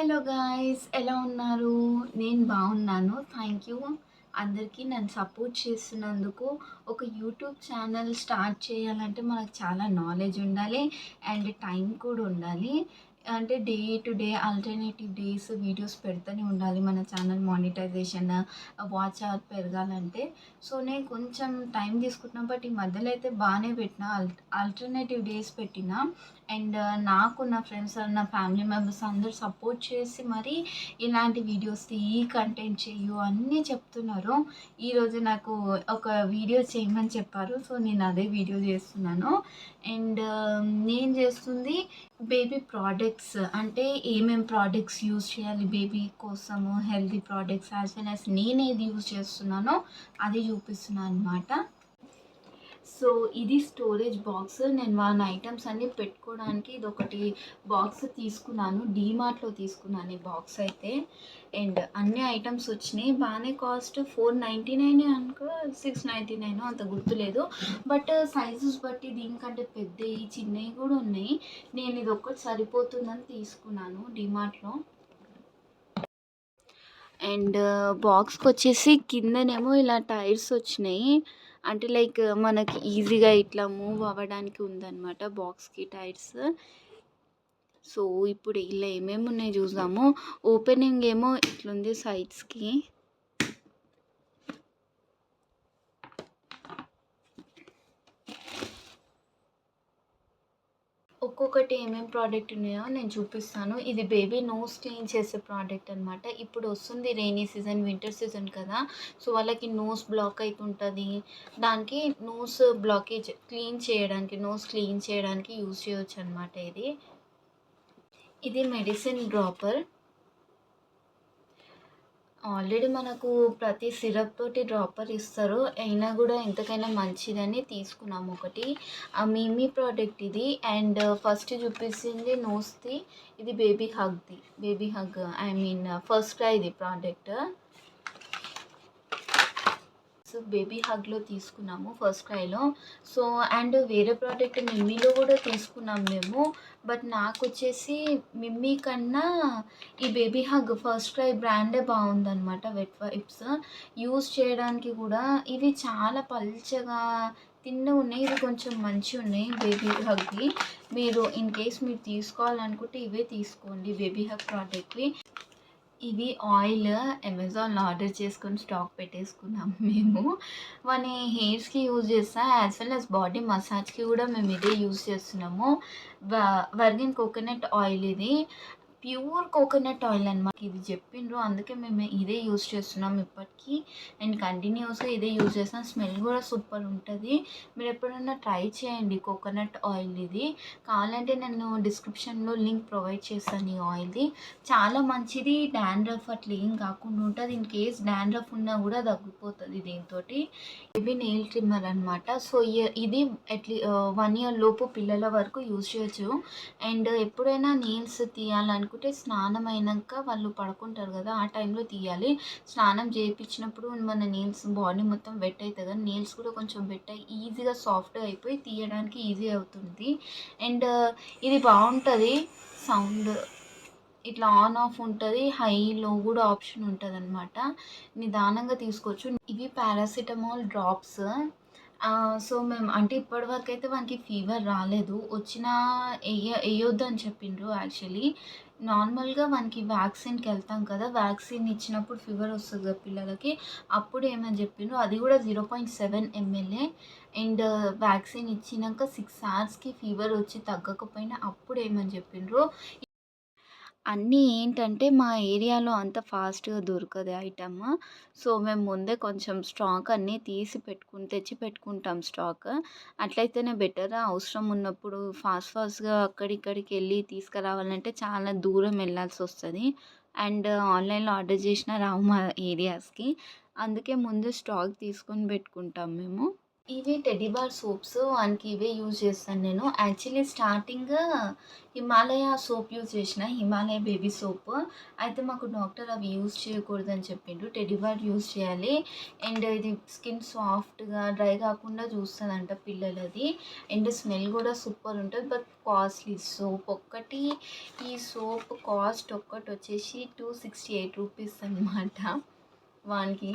Hello guys ఎలా ఉన్నారు? నేను బాగున్నాను. థ్యాంక్ యూ అందరికీ నన్ను సపోర్ట్ చేస్తున్నందుకు ఒక యూట్యూబ్ ఛానల్ స్టార్ట్ చేయాలంటే మనకు చాలా నాలెడ్జ్ ఉండాలి అండ్ టైం కూడా ఉండాలి. అంటే day to day alternative days videos పెడుతూనే ఉండాలి మన ఛానల్ మానిటైజేషన్ వాచ్ అవర్ పెరగాలంటే. సో నేను కొంచెం టైం తీసుకుంటున్నా బట్ ఈ మధ్యలో అయితే బాగానే పెట్టిన. ఆల్టర్నేటివ్ డేస్ పెట్టిన. అండ్ నాకు నా ఫ్రెండ్స్ నా ఫ్యామిలీ మెంబర్స్ అందరూ సపోర్ట్ చేసి మరి ఇలాంటి వీడియోస్ ఈ కంటెంట్ చేయు అన్నీ చెప్తున్నారు. ఈరోజు నాకు ఒక వీడియో చేయమని చెప్పారు. సో నేను అదే వీడియో చేస్తున్నాను. అండ్ నేను చేస్తుంది బేబీ ప్రోడక్ట్స్ అంటే ఏమేం ప్రోడక్ట్స్ యూజ్ చేయాలి బేబీ కోసము healthy products as well as నేను ఏది యూజ్ చేస్తున్నానో అది చూపిస్తున్నాను అనమాట సో ఇది స్టోరేజ్ బాక్స్ నేను వన్ ఐటమ్స్ అన్ని పెట్టుకోవడానికి ఇది ఒకటి బాక్స్ తీసుకున్నాను డీమార్ట్లో తీసుకున్నాను ఈ బాక్స్ అయితే. అండ్ అన్ని ఐటమ్స్ వచ్చినాయి. బాగానే కాస్ట్ ఫోర్ నైంటీ నైన్ అనుకో సిక్స్ నైంటీ నైన్ అంత గుర్తులేదు. బట్ సైజెస్ బట్టి దీనికంటే పెద్దవి చిన్నవి కూడా ఉన్నాయి. నేను ఇది ఒక్కటి సరిపోతుందని తీసుకున్నాను డీమార్ట్లో అండ్ బాక్స్కి వచ్చేసి కిందనేమో ఇలా టైర్స్ వచ్చినాయి. అంటే లైక్ మనకి ఈజీగా ఇట్లా మూవ్ అవ్వడానికి ఉందన్నమాట బాక్స్కి టైర్స్. సో ఇప్పుడు ఇలా ఏమేమి ఉన్నాయి చూద్దాము. ఓపెనింగ్ ఏమో ఇట్లుంది సైడ్స్కి ఒక్కొక్కటి ఏమేమి ప్రోడక్ట్ ఉన్నాయో నేను చూపిస్తాను. ఇది బేబీ నోస్ క్లీన్ చేసే ప్రోడక్ట్ అనమాట ఇప్పుడు వస్తుంది రెయినీ సీజన్ వింటర్ సీజన్ కదా. సో వాళ్ళకి నోస్ బ్లాక్ అవుతుంటుంది దానికి నోస్ బ్లాకేజ్ క్లీన్ చేయడానికి నోస్ క్లీన్ చేయడానికి యూజ్ చేయొచ్చు అనమాట ఇది. ఇది మెడిసిన్ డ్రాపర్ ఆల్రెడీ మనకు ప్రతి సిరప్ తోటి డ్రాపర్ ఇస్తారు. అయినా కూడా ఎంతకైనా మంచిదని తీసుకున్నాము ఒకటి. ఆ మీమీ ప్రోడక్ట్ ఇది. అండ్ ఫస్ట్ uh, చూపిస్తుంది నోస్ది. ఇది బేబీ హగ్ది baby hug I mean FirstCry ఇది ప్రోడక్ట్ సో బేబీ హగ్లో తీసుకున్నాము ఫస్ట్ క్రైలో సో అండ్ వేరే ప్రోడక్ట్ మిమ్మీలో కూడా తీసుకున్నాం మేము. బట్ నాకు వచ్చేసి మిమ్మీ కన్నా ఈ బేబీ హగ్ ఫస్ట్ క్రై బ్రాండే బాగుందనమాట వెట్ వైప్స్ యూస్ చేయడానికి కూడా ఇవి చాలా పల్చగా తిన్న ఉన్నాయి ఇవి కొంచెం మంచిగా ఉన్నాయి బేబీ హగ్వి. మీరు ఇన్ కేస్ మీరు తీసుకోవాలనుకుంటే ఇవే తీసుకోండి బేబీ హగ్ ప్రోడక్ట్వి. ఇవి ఆయిల్ అమెజాన్లో ఆర్డర్ చేసుకొని స్టాక్ పెట్టేసుకున్నాం మేము. వాని హెయిర్స్కి యూజ్ చేస్తా యాజ్ వెల్ యాజ్ బాడీ మసాజ్కి కూడా మేము ఇదే యూజ్ చేస్తున్నాము. వర్గిన్ కోకోనట్ ఆయిల్ ఇది. ప్యూర్ కోకోనట్ ఆయిల్ అనమాట ఇది చెప్పిండ్రు అందుకే మేము ఇదే యూజ్ చేస్తున్నాం ఇప్పటికీ. అండ్ కంటిన్యూస్గా ఇదే యూజ్ చేస్తాం. స్మెల్ కూడా సూపర్ ఉంటుంది. మీరు ఎప్పుడైనా ట్రై చేయండి కోకోనట్ ఆయిల్ ఇది. కావాలంటే నేను డిస్క్రిప్షన్లో లింక్ ప్రొవైడ్ చేస్తాను ఈ ఆయిల్ది. చాలా మంచిది. డాండ్రఫ్ అట్లా ఏం కాకుండా ఉంటుంది. ఇన్ కేస్ డాండ్రఫ్ ఉన్నా కూడా తగ్గిపోతుంది దీంతో ఇవి నెయిల్ ట్రిమ్మర్ అనమాట సో ఇది అట్లీ వన్ ఇయర్ లోపు పిల్లల వరకు యూజ్ చేయొచ్చు. అండ్ ఎప్పుడైనా నెయిల్స్ తీయాలని అనుకుంటే స్నానం అయినాక వాళ్ళు పడుకుంటారు కదా ఆ టైంలో తీయాలి. స్నానం చేయించినప్పుడు మన నీల్స్ బాడీ మొత్తం వెట్ అవుతుంది కదా నీల్స్ కూడా కొంచెం వెట్ అయ్యి ఈజీగా సాఫ్ట్గా అయిపోయి తీయడానికి ఈజీ అవుతుంది. అండ్ uh, ఇది బాగుంటుంది. సౌండ్ ఇట్లా ఆన్ ఆఫ్ ఉంటుంది హైలో కూడా ఆప్షన్ ఉంటుంది అనమాట నిదానంగా తీసుకోవచ్చు. ఇవి పారాసిటమాల్ డ్రాప్స్ సో మేము అంటే ఇప్పటివరకు అయితే వానికి ఫీవర్ రాలేదు. వచ్చినా వేయ వేయొద్దు అని చెప్పిండ్రు యాక్చువల్లీ నార్మల్గా మనకి వ్యాక్సిన్కి వెళ్తాం కదా వ్యాక్సిన్ ఇచ్చినప్పుడు ఫీవర్ వస్తుంది కదా పిల్లలకి అప్పుడు ఏమని చెప్పిండ్రు అది కూడా zero point seven ML and vaccine ఇచ్చినాక సిక్స్ అవర్స్కి ఫీవర్ వచ్చి తగ్గకపోయినా అప్పుడు ఏమని చెప్పిండ్రు అన్నీ ఏంటంటే మా ఏరియాలో అంత ఫాస్ట్గా దొరకదు ఐటమ్. సో మేము ముందే కొంచెం స్టాక్ అన్నీ తీసి పెట్టుకుని తెచ్చి పెట్టుకుంటాం స్టాక్. అట్లయితేనే బెటర్? అవసరం ఉన్నప్పుడు ఫాస్ట్ ఫాస్ట్గా అక్కడిక్కడికి వెళ్ళి తీసుకురావాలంటే చాలా దూరం వెళ్ళాల్సి వస్తుంది. అండ్ ఆన్లైన్లో ఆర్డర్ చేసినా రావు మా ఏరియాస్కి. అందుకే ముందు స్టాక్ తీసుకొని పెట్టుకుంటాం మేము. ఇవి టెడ్డీ బార్ సోప్స్ వానికి ఇవే యూజ్ చేస్తాను నేను. Actually starting Himalaya soap use చేసిన హిమాలయ బేబీ సోప్. అయితే మాకు డాక్టర్ అవి యూజ్ చేయకూడదని చెప్పిండు. టెడ్డీ బార్ యూజ్ చేయాలి. అండ్ ఇది స్కిన్ సాఫ్ట్గా డ్రై కాకుండా చూస్తుందంట పిల్లలది. అండ్ స్మెల్ కూడా సూపర్ ఉంటుంది. బట్ కాస్ట్లీ సోప్ ఒక్కటి ఈ సోప్ కాస్ట్ ఒక్కటి వచ్చేసి టూ సిక్స్టీ ఎయిట్ రూపీస్ అనమాట వానికి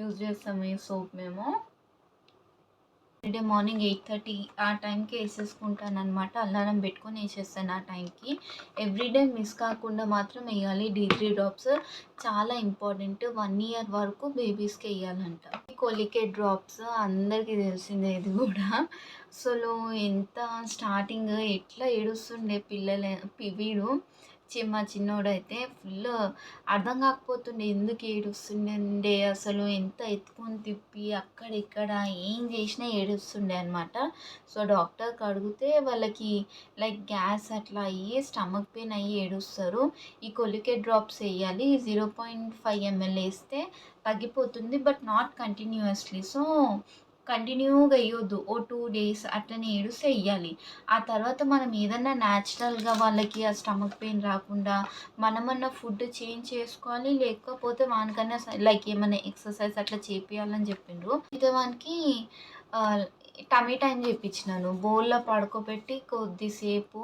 యూజ్ చేస్తాము ఈ సోప్ మేము. ఎవ్రీడే మార్నింగ్ ఎయిట్ థర్టీ ఆ టైంకి వేసేసుకుంటాను అనమాట అలారం పెట్టుకొని వేసేస్తాను ఆ టైంకి. ఎవ్రీడే మిస్ కాకుండా మాత్రం వేయాలి. డీ త్రీ డ్రాప్స్ చాలా ఇంపార్టెంట్ వన్ ఇయర్ వరకు బేబీస్కి వేయాలంట. కొలికేట్ డ్రాప్స్ అందరికీ తెలిసిందే ఇది కూడా. అసలు ఎంత స్టార్టింగ్ ఎట్లా ఏడుస్తుండే పిల్లలు వీడు. వచ్చి మా చిన్నోడైతే ఫుల్ అర్థం కాకపోతుండే ఎందుకు ఏడుస్తుండే అసలు ఎంత ఎత్తుకొని తిప్పి అక్కడ ఇక్కడ ఏం చేసినా ఏడుస్తుండే అనమాట సో డాక్టర్కి అడిగితే వాళ్ళకి లైక్ గ్యాస్ అట్లా అయ్యి స్టమక్ పెయిన్ అయ్యి ఏడుస్తారు. ఈ కొలికే డ్రాప్స్ వేయాలి జీరో పాయింట్ ఫైవ్ ఎంఎల్ వేస్తే తగ్గిపోతుంది బట్ నాట్ కంటిన్యూస్లీ సో కంటిన్యూగా వేయొద్దు ఓ టూ డేస్ అట్లనే ఏడుస్తే వేయాలి ఆ తర్వాత మనం ఏదన్నా న్యాచురల్గా వాళ్ళకి ఆ స్టమక్ పెయిన్ రాకుండా మనమన్నా ఫుడ్ చేంజ్ చేసుకోవాలి. లేకపోతే వానికన్నా లైక్ ఏమైనా ఎక్సర్సైజ్ అట్లా చేపియాలని చెప్పిండ్రు. అయితే వానికి టమీ అని చెప్పించినాను బౌల్లో పడుకోబెట్టి కొద్దిసేపు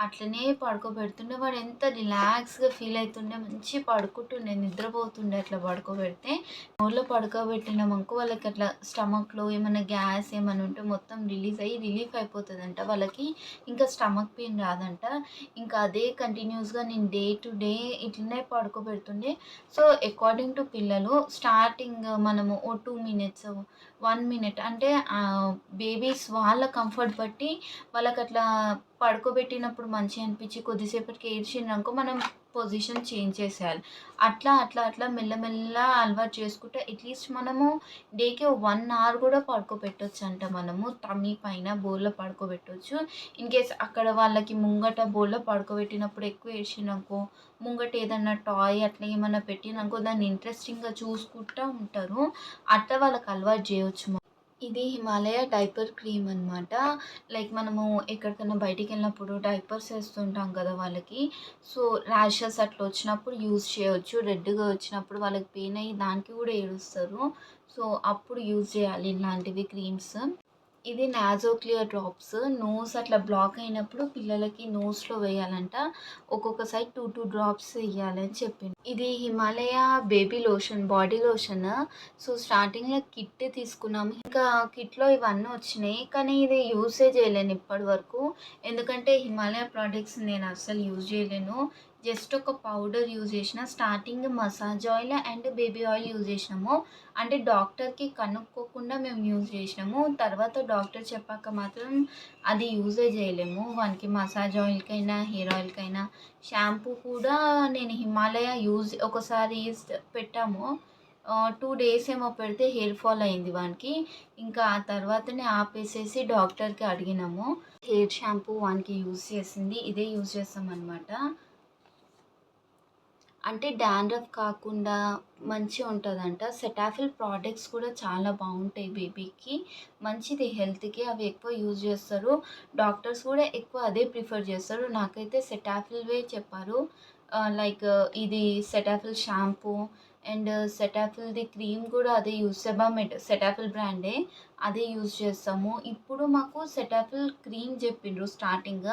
అట్లనే పడుకోబెడుతుండే. వాడు ఎంత రిలాక్స్గా ఫీల్ అవుతుండే మంచి పడుకుంటుండే నిద్రపోతుండే అట్లా పడుకోబెడితే. బౌల్లో పడుకోబెట్టినామనుకో వాళ్ళకి అట్లా స్టమక్లో ఏమైనా గ్యాస్ ఏమైనా ఉంటే మొత్తం రిలీజ్ అయ్యి రిలీఫ్ అయిపోతుందంట వాళ్ళకి. ఇంకా స్టమక్ పెయిన్ రాదంట. ఇంకా అదే కంటిన్యూస్గా నేను డే టు డే ఇట్లనే పడుకోబెడుతుండే. సో అకార్డింగ్ టు పిల్లలు స్టార్టింగ్ మనము ఓ టూ మినిట్స్ వన్ మినిట్ అంటే బేబీస్ వాళ్ళ కంఫర్ట్ బట్టి వాళ్ళకి అట్లా పడుకోబెట్టినప్పుడు మంచిగా అనిపించి కొద్దిసేపటికి ఏడ్చిండ్రనుకో మనం పొజిషన్ చేంజ్ చేసేయాలి. అట్లా అట్లా అట్లా మెల్లమెల్ల అలవాటు చేసుకుంటే అట్లీస్ట్ మనము డేకి వన్ అవర్ కూడా పడుకోబెట్టవచ్చు అంట మనము. తమ్మి పైన బోల్లో పడుకోబెట్టవచ్చు ఇన్ కేస్ అక్కడ వాళ్ళకి ముంగట బోర్లో పడుకోబెట్టినప్పుడు ఎక్కువ ఏడ్చిందనుకో ముంగట ఏదన్నా టాయ్ అట్లా ఏమన్నా పెట్టిననుకో దాన్ని ఇంట్రెస్టింగ్గా చూసుకుంటూ ఉంటారు. అట్లా వాళ్ళకి అలవాటు చేయవచ్చు ఇది హిమాలయ డైపర్ క్రీమ్ అనమాట లైక్ మనము ఎక్కడికైనా బయటికి వెళ్ళినప్పుడు డైపర్స్ వేస్తుంటాం కదా వాళ్ళకి. సో ర్యాషెస్ అట్లా వచ్చినప్పుడు యూజ్ చేయవచ్చు రెడ్గా వచ్చినప్పుడు వాళ్ళకి పెయిన్ అయ్యి దానికి కూడా ఏడుస్తారు. సో అప్పుడు యూజ్ చేయాలి ఇలాంటివి క్రీమ్స్. ఇది నాజోక్లియర్ డ్రాప్స్ నోస్ అట్లా బ్లాక్ అయినప్పుడు పిల్లలకి నోస్లో వేయాలంట. ఒక్కొక్క సైడ్ టూ టూ డ్రాప్స్ వేయాలని చెప్పింది. ఇది Himalaya baby lotion body lotion. So స్టార్టింగ్లో కిట్ తీసుకున్నాము ఇంకా కిట్లో ఇవన్నీ వచ్చినాయి. కానీ ఇది యూసే చేయలేను ఇప్పటి వరకు. ఎందుకంటే హిమాలయ ప్రోడక్ట్స్ నేను అస్సలు యూజ్ చేయలేను. జస్ట్ ఒక పౌడర్ యూజ్ చేసిన starting massage oil and baby oil use చేసినాము. అంటే డాక్టర్కి కనుక్కోకుండా మేము యూజ్ చేసినాము. తర్వాత డాక్టర్ చెప్పాక మాత్రం అది యూజే చేయలేము. వానికి మసాజ్ ఆయిల్కైనా హెయిర్ ఆయిల్కైనా. షాంపూ కూడా నేను హిమాలయ యూజ్ ఒకసారి పెట్టాము. టూ డేస్ ఏమో పెడితే హెయిర్ ఫాల్ అయింది వానికి. ఇంకా ఆ తర్వాతనే ఆపేసేసి డాక్టర్కి అడిగినాము. హెయిర్ షాంపూ వానికి యూజ్ చేసింది. ఇదే యూజ్ చేస్తామన్నమాట. అంటే డాండ్రఫ్ కాకుండా మంచిగా ఉంటుందంట. సెటాఫిల్ ప్రోడక్ట్స్ కూడా చాలా బాగుంటాయి బేబీకి. మంచిది హెల్త్కి. అవి ఎక్కువ యూజ్ చేస్తారు. డాక్టర్స్ కూడా ఎక్కువ అదే ప్రిఫర్ చేస్తారు. నాకైతే సెటాఫిల్వే చెప్పారు. లైక్ ఇది సెటాఫిల్ షాంపూ అండ్ సెటాఫిల్ది క్రీమ్ కూడా అదే యూజ్ సెబామెట్ సెటాఫిల్ బ్రాండే అదే యూజ్ చేస్తాము. ఇప్పుడు మాకు సెటాఫిల్ క్రీమ్ చెప్పిండ్రు స్టార్టింగ్.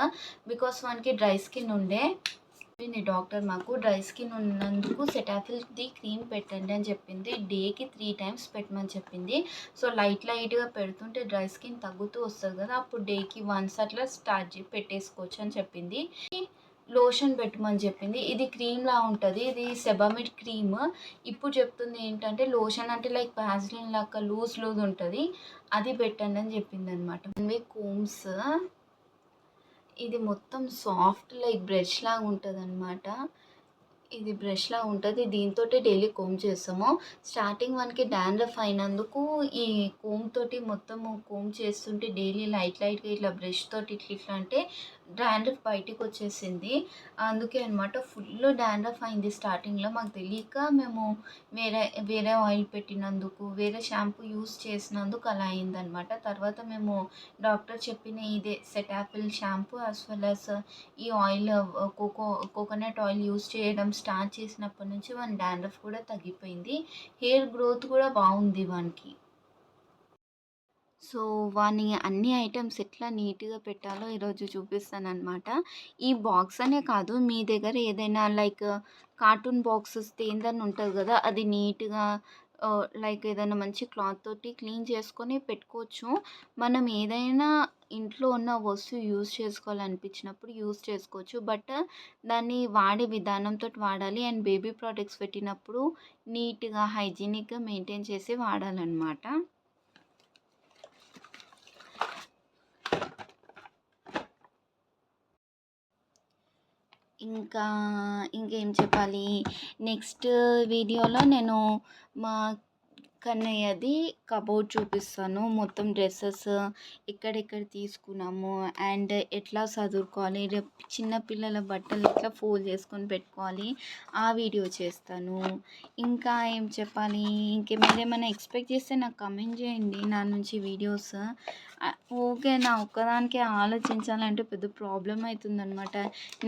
బికాస్ మనకి డ్రై స్కిన్ ఉండే. చెప్పింది డాక్టర్ మాకు. డ్రై స్కిన్ ఉన్నందుకు సెటాఫిల్ది క్రీమ్ పెట్టండి అని చెప్పింది. డేకి త్రీ టైమ్స్ పెట్టమని చెప్పింది. సో లైట్ లైట్గా పెడుతుంటే డ్రై స్కిన్ తగ్గుతూ వస్తుంది కదా అప్పుడు డేకి వన్స్ అట్లా స్టార్ట్ చేసి పెట్టేసుకోవచ్చు అని చెప్పింది. లోషన్ పెట్టమని చెప్పింది. ఇది క్రీమ్లా ఉంటుంది. ఇది సెబామిడ్ క్రీమ్. ఇప్పుడు చెప్తుంది ఏంటంటే లోషన్ అంటే లైక్ ప్యాజ్లిన్ లాగా లూజ్ లూజ్ ఉంటుంది. అది పెట్టండి అని చెప్పింది అనమాట కోమ్స్ ఇది మొత్తం సాఫ్ట్ లైక్ బ్రష్ లాగా ఉంటుంది అనమాట ఇది బ్రష్ లాగా ఉంటుంది. దీంతో డైలీ కోమ్ చేస్తాము. స్టార్టింగ్ మనకి డాండ్రఫ్ అయినందుకు ఈ కోమ్ తోటి మొత్తము కోమ్ చేస్తుంటే డైలీ లైట్ లైట్గా ఇట్లా బ్రష్ తోటి ఇట్లా ఇట్లా అంటే డాండ్రఫ్ బయటికి వచ్చేసింది అందుకే అనమాట ఫుల్ డాండ్రఫ్ అయింది స్టార్టింగ్లో. మాకు తెలియక మేము వేరే వేరే ఆయిల్ పెట్టినందుకు వేరే షాంపూ యూస్ చేసినందుకు అలా అయిందనమాట తర్వాత మేము డాక్టర్ చెప్పిన ఇదే Cetaphil shampoo as well as ఈ oil coco coconut oil use చేయడం స్టార్ట్ చేసినప్పటి నుంచి మన డాండ్రఫ్ కూడా తగ్గిపోయింది. హెయిర్ గ్రోత్ కూడా బాగుంది వానికి. సో వాని అన్ని ఐటమ్స్ ఎట్లా నీట్గా పెట్టాలో ఈరోజు చూపిస్తానమాట ఈ బాక్స్ అనే కాదు మీ దగ్గర ఏదైనా లైక్ కార్టూన్ బాక్సెస్ ఏందని ఉంటుంది కదా అది నీట్గా లైక్ ఏదైనా మంచి క్లాత్ తోటి క్లీన్ చేసుకొని పెట్టుకోవచ్చు. మనం ఏదైనా ఇంట్లో ఉన్న వస్తువు యూజ్ చేసుకోవాలనిపించినప్పుడు యూజ్ చేసుకోవచ్చు. బట్ దాన్ని వాడే విధానంతో వాడాలి అండ్ బేబీ ప్రోడక్ట్స్ పెట్టినప్పుడు నీట్గా హైజీనిక్గా మెయింటైన్ చేసి వాడాలన్నమాట. ఇంకా ఇంకేం చెప్పాలి? నెక్స్ట్ వీడియోలో నేను మా కన్నయ్యది కబోర్డ్ చూపిస్తాను. మొత్తం డ్రెస్సెస్ ఎక్కడెక్కడ తీసుకున్నాము అండ్ ఎట్లా చదువుకోవాలి చిన్నపిల్లల బట్టలు ఎట్లా ఫోల్డ్ చేసుకొని పెట్టుకోవాలి ఆ వీడియో చేస్తాను. ఇంకా ఏం చెప్పాలి? ఇంకే మీరేమైనా ఎక్స్పెక్ట్ చేస్తే నాకు కమెంట్ చేయండి నా నుంచి వీడియోస్. ఓకే నా ఒక్కదానికే ఆలోచించాలంటే పెద్ద ప్రాబ్లం అవుతుందన్నమాట.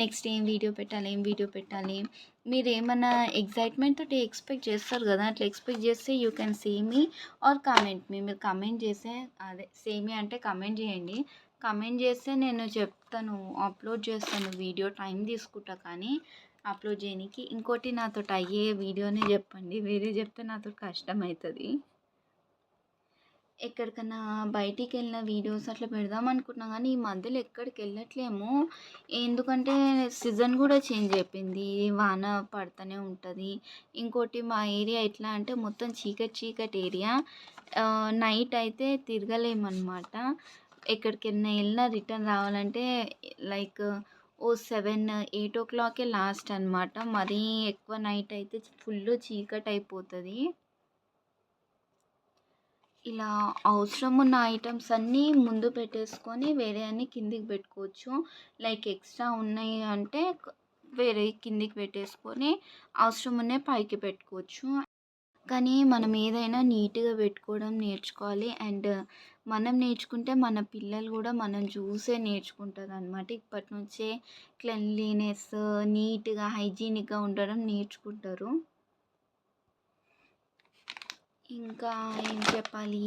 నెక్స్ట్ ఏం వీడియో పెట్టాలి ఏం వీడియో పెట్టాలి? మీరు ఏమైనా ఎగ్జైట్మెంట్ తోటి ఎక్స్పెక్ట్ చేస్తారు కదా? అట్లా ఎక్స్పెక్ట్ చేస్తే you can see me or comment me మీరు కమెంట్ చేస్తే అదే సేమీ అంటే కమెంట్ చేయండి. కమెంట్ చేస్తే నేను చెప్తాను అప్లోడ్ చేస్తాను వీడియో టైం తీసుకుంటా కానీ అప్లోడ్ చేయడానికి ఇంకోటి నాతో అయ్యే వీడియోనే చెప్పండి. వేరే చెప్తే నాతో కష్టం అవుతుంది. ఎక్కడికన్నా బయటికి వెళ్ళిన వీడియోస్ అట్లా పెడదాం అనుకున్నా కానీ ఈ మధ్యలో ఎక్కడికి వెళ్ళట్లేము ఎందుకంటే సీజన్ కూడా చేంజ్ అయిపోయింది. వాన పడుతూనే ఉంటుంది. ఇంకోటి మా ఏరియా ఎట్లా అంటే మొత్తం చీకటి చీకటి ఏరియా. నైట్ అయితే తిరగలేమన్నమాట. ఎక్కడికైనా వెళ్ళినా రిటర్న్ రావాలంటే లైక్ ఓ సెవెన్ ఎయిట్ ఓ క్లాకే లాస్ట్ అనమాట మరీ ఎక్కువ నైట్ అయితే ఫుల్ చీకటి అయిపోతుంది. ఇలా అవసరం ఉన్న ఐటమ్స్ అన్నీ ముందు పెట్టేసుకొని వేరే అన్నీ కిందికి పెట్టుకోవచ్చు. లైక్ ఎక్స్ట్రా ఉన్నాయి అంటే వేరే కిందికి పెట్టేసుకొని అవసరం ఉన్నాయి పైకి పెట్టుకోవచ్చు. కానీ మనం ఏదైనా నీట్గా పెట్టుకోవడం నేర్చుకోవాలి. అండ్ మనం నేర్చుకుంటే మన పిల్లలు కూడా మనం చూసే నేర్చుకుంటారు అనమాట ఇప్పటి నుంచే క్లెన్లీనెస్ నీట్గా హైజీనిక్గా ఉండడం నేర్చుకుంటారు. ఇంకా ఏం చెప్పాలి?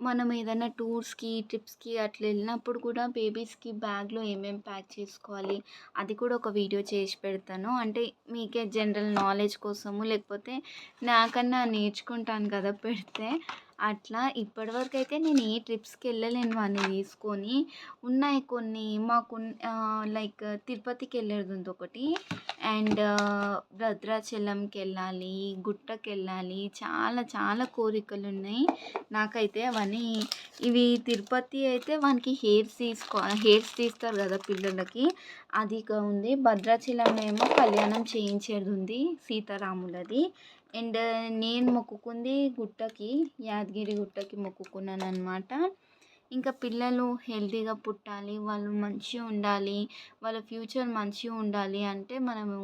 మనం ఏదైనా టూర్స్కి ట్రిప్స్కి అట్లా వెళ్ళినప్పుడు కూడా బేబీస్కి బ్యాగ్లో ఏమేమి ప్యాక్ చేసుకోవాలి? అది కూడా ఒక వీడియో చేసి పెడతాను. అంటే మీకే జనరల్ నాలెడ్జ్ కోసము లేకపోతే నాకన్నా నేర్చుకుంటాను కదా పెడితే అట్లా. ఇప్పటివరకు అయితే నేను ఏ ట్రిప్స్కి వెళ్ళలేను వాడిని తీసుకొని. ఉన్నాయి కొన్ని మాకు లైక్ తిరుపతికి వెళ్ళేది ఉంది ఒకటి. అండ్ భద్రాచలంకి వెళ్ళాలి గుట్టకి వెళ్ళాలి చాలా చాలా కోరికలు ఉన్నాయి నాకైతే అవన్నీ ఇవి తిరుపతి అయితే వానికి హెయిర్స్ తీసుకో హెయిర్స్ తీస్తారు కదా పిల్లలకి. అది ఉంది. భద్రాచలం ఏమో కళ్యాణం చేయించేది ఉంది సీతారాములది. అండ్ నేను మొక్కుకుంది గుట్టకి యాదగిరి గుట్టకి మొక్కుకున్నాను అనమాట ఇంకా పిల్లలు హెల్తీగా పుట్టాలి వాళ్ళు మంచిగా ఉండాలి వాళ్ళ ఫ్యూచర్ మంచిగా ఉండాలి అంటే మనము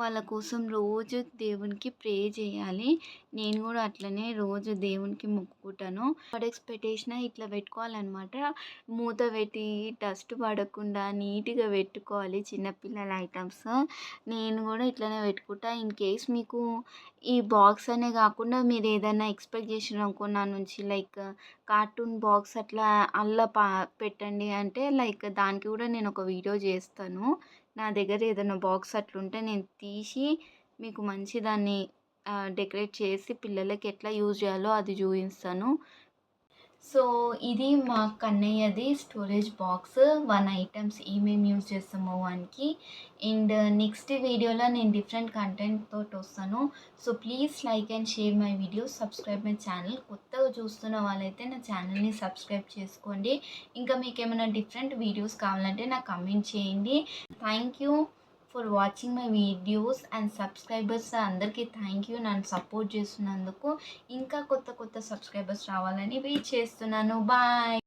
వాళ్ళ కోసం రోజు దేవునికి ప్రే చేయాలి. నేను కూడా అట్లనే రోజు దేవునికి మొక్కుకుంటాను. ప్రొడక్ట్స్ పెట్టేసిన ఇట్లా పెట్టుకోవాలన్నమాట. మూత పెట్టి డస్ట్ పడకుండా నీట్గా పెట్టుకోవాలి చిన్నపిల్లల ఐటమ్స్. నేను కూడా ఇట్లనే పెట్టుకుంటా. ఇన్ కేస్ మీకు ఈ బాక్స్ అనే కాకుండా మీరు ఏదైనా ఎక్స్పెక్ట్ చేసిన అనుకో నా నుంచి లైక్ కార్టూన్ బాక్స్ అట్లా అల్ల పా పెట్టండి అంటే లైక్ దానికి కూడా నేను ఒక వీడియో చేస్తాను. నా దగ్గర ఏదైనా బాక్స్ అట్లుంటే నేను తీసి మీకు మంచి దాన్ని డెకరేట్ చేసి పిల్లలకి ఎట్లా యూజ్ చేయాలో అది చూపిస్తాను. సో ఇది మా కన్నయ్యది స్టోరేజ్ బాక్స్ వన్ ఐటమ్స్ ఏమేమి యూజ్ చేస్తామో వానికి. అండ్ నెక్స్ట్ వీడియోలో నేను డిఫరెంట్ కంటెంట్ తోటి వస్తాను. So please like and share my videos subscribe my channel కొత్తగా చూస్తున్న వాళ్ళైతే నా ఛానల్ని సబ్స్క్రైబ్ చేసుకోండి. ఇంకా మీకు ఏమైనా డిఫరెంట్ వీడియోస్ కావాలంటే నాకు కమెంట్ చేయండి. Thank you for watching my videos and subscribers అందరికీ థ్యాంక్ యూ నన్ను సపోర్ట్ చేస్తున్నందుకు ఇంకా కొత్త కొత్త సబ్స్క్రైబర్స్ రావాలని వెయిట్ చేస్తున్నాను. బాయ్